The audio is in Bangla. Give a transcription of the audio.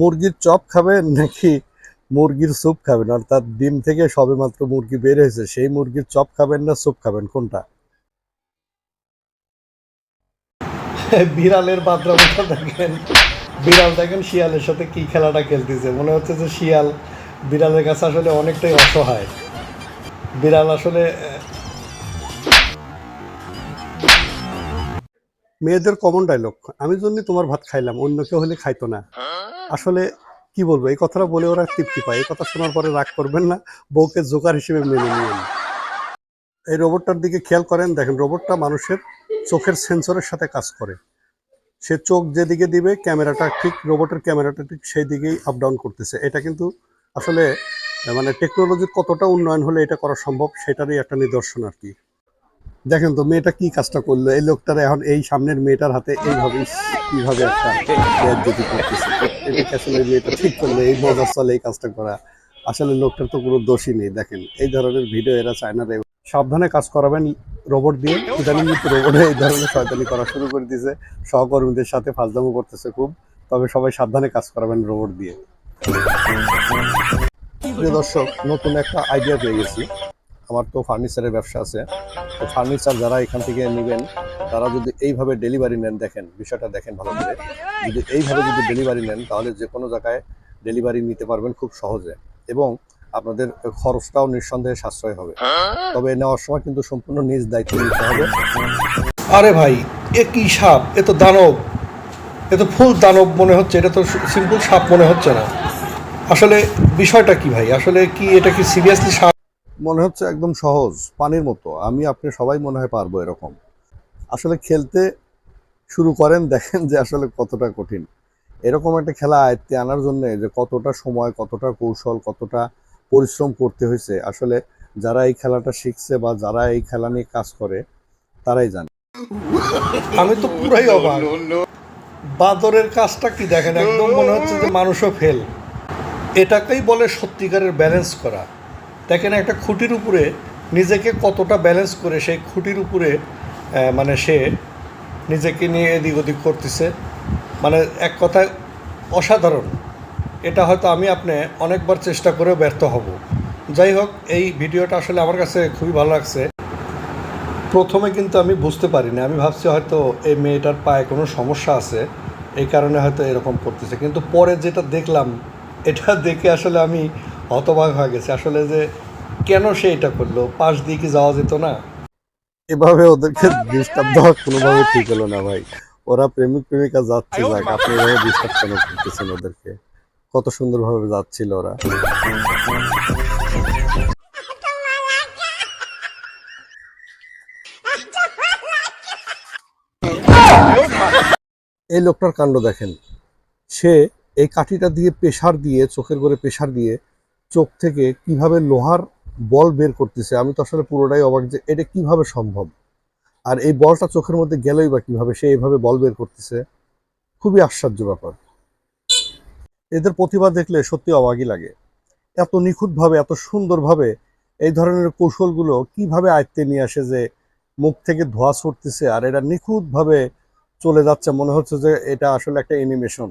মুরগির চপ খাবেন নাকি মুরগির স্যুপ খাবেন? অর্থাৎ ডিম থেকে সবেমাত্র মুরগি বের হয়েছে, সেই মুরগির চপ খাবেন না স্যুপ খাবেন? কোনটা? বিড়ালের বাদ্রামটা দেখেন। বিড়াল দেখেন শিয়ালের সাথে কি খেলাটা খেলতেছে। মনে হচ্ছে যে শিয়াল বিড়ালের কাছে আসলে অনেকটাই অসহায়। বিড়াল আসলে মেয়েদের কমন ডায়লগ আমি জন্য তোমার ভাত খাইলাম, অন্য কেউ হলে খাইতো না। আসলে কি বলব, এই কথাটা বলে ওরা তৃপ্তি পায়। এই কথা শোনার পরে রাগ করবেন না, বউকে জোকার হিসেবে মেনে নিন এই রোবটটার দিকে খেয়াল করেন, দেখেন রোবটটা মানুষের চোখের সেন্সরের সাথে কাজ করে। সে চোখ যেদিকে দিবে, ক্যামেরাটা ঠিক রোবটের ক্যামেরাটা ঠিক সেই দিকেই আপ ডাউন করতেছে। এটা কিন্তু আসলে মানে টেকনোলজির কতটা উন্নয়ন হলে এটা করা সম্ভব, সেটারই একটা নিদর্শন আর কি। দেখেন তো, মেয়েটা কি কাজটা করল? এই লোকটার এখন এই সামনের মেয়েটার হাতে এইভাবে কীভাবে একটা আসলে মেয়েটা ঠিক করল, এই মজার চলে এই কাজটা করা। আসলে লোকটার তো কোনো দোষই নেই, দেখেন। এই ধরনের ভিডিও এরা চায় না রে। সাবধানে কাজ করাবেন রোবট দিয়ে। ইদানিং রোবটে এই ধরনের শয়তানি করা শুরু করে দিয়েছে সহকর্মীদের সাথে ফাজলামো করতেছে খুব। তবে সবাই সাবধানে কাজ করাবেন রোবট দিয়ে। দর্শক, নতুন একটা আইডিয়া পেয়ে গেছি। আমার তো ফার্নিচারের ব্যবসা আছে। তো ফার্নিচার যারা এখান থেকে নেবেন, তারা যদি এইভাবে ডেলিভারি নেন, দেখেন, বিষয়টা দেখেন ভালো করে। যদি এইভাবে যদি ডেলিভারি নেন, তাহলে যে কোনো জায়গায় ডেলিভারি নিতে পারবেন খুব সহজে। এবং আপনাদের খরচটাও নিঃসন্দেহে সাশ্রয় হবে। তবে নেওয়ার সময় কিন্তু সম্পূর্ণ নিজ দায়িত্ব নিতে হবে। আরে ভাই, এ কি সাপ? এ তো দানব। এ তো ফুল দানব মনে হচ্ছে, এটা তো সিম্পল সাপ মনে হচ্ছে না। আসলে বিষয়টা কি ভাই? আসলে কি এটা কি সিরিয়াসলি সাপ? মনে হচ্ছে একদম সহজ, পানির মতো। আমি, আপনি সবাই মনে হয় পারব এরকম। আসলে খেলতে শুরু করেন, দেখেন যে আসলে কতটা কঠিন। এরকম একটা খেলা আয়ত্তে আনার জন্য যে কতটা সময়, কতটা কৌশল, কতটা পরিশ্রম করতে হয়েছে, আসলে যারা এই খেলাটা শিখছে বা যারা এই খেলা নিয়ে কাজ করে, তারাই জানে। আমি তো পুরাই অবাক। বাদরের কাজটা কি দেখেন? একদম মনে হচ্ছে যে মানুষও ফেল এটাকেই বলে সত্যিকারের ব্যালেন্স করা। দেখেন একটা খুঁটির উপরে নিজেকে কতটা ব্যালেন্স করে সেই খুঁটির উপরে মানে সে নিজেকে নিয়ে এদিক ওদিক করতেছে। মানে এক কথায় অসাধারণ। এটা হয়তো আমি আপনি অনেকবার চেষ্টা করেও ব্যর্থ হব। যাই হোক, এই ভিডিওটা আসলে আমার কাছে খুবই ভালো লাগছে। প্রথমে কিন্তু আমি বুঝতে পারিনি। আমি ভাবছি হয়তো এই মেয়েটার পায়ে কোনো সমস্যা আছে, এই কারণে হয়তো এরকম করতেছে। কিন্তু পরে যেটা দেখলাম, এটা দেখে আসলে আমি হতবাক হয়ে গেছে। আসলে যে কেন সে এটা করল? পাশ দিয়ে কি যাওয়া যেত না? এভাবে ওদেরকে ডিস্টার্ব দেওয়া কোনোভাবে ঠিক হলো না ভাই। ওরা প্রেমিক প্রেমিকা যাচ্ছে, যাক, আপনি এভাবে ডিস্টার্ব কেন করতেছেন ওদেরকে? কত সুন্দরভাবে যাচ্ছিল ওরা। এই লোকটার কাণ্ড দেখেন। সে এই কাঠিটা দিয়ে প্রেশার দিয়ে, চোখের করে প্রেশার দিয়ে চোখ থেকে কীভাবে লোহার বল বের করতেছে, আমি তো আসলে পুরোটাই অবাক যে এটা কীভাবে সম্ভব? আর এই বলটা চোখের মধ্যে গেলই বা কীভাবে সে এইভাবে বল বের করতেছে, খুবই আশ্চর্য ব্যাপার। এদের প্রতিভা দেখলে সত্যি অবাকই লাগে। এত নিখুঁতভাবে, এত সুন্দরভাবে এই ধরনের কৌশলগুলো কীভাবে আয়ত্তে নিয়ে আসে যে মুখ থেকে ধোঁয়া ছুটতেছে আর এটা নিখুঁতভাবে চলে যাচ্ছে, মনে হচ্ছে যে এটা আসলে একটা অ্যানিমেশন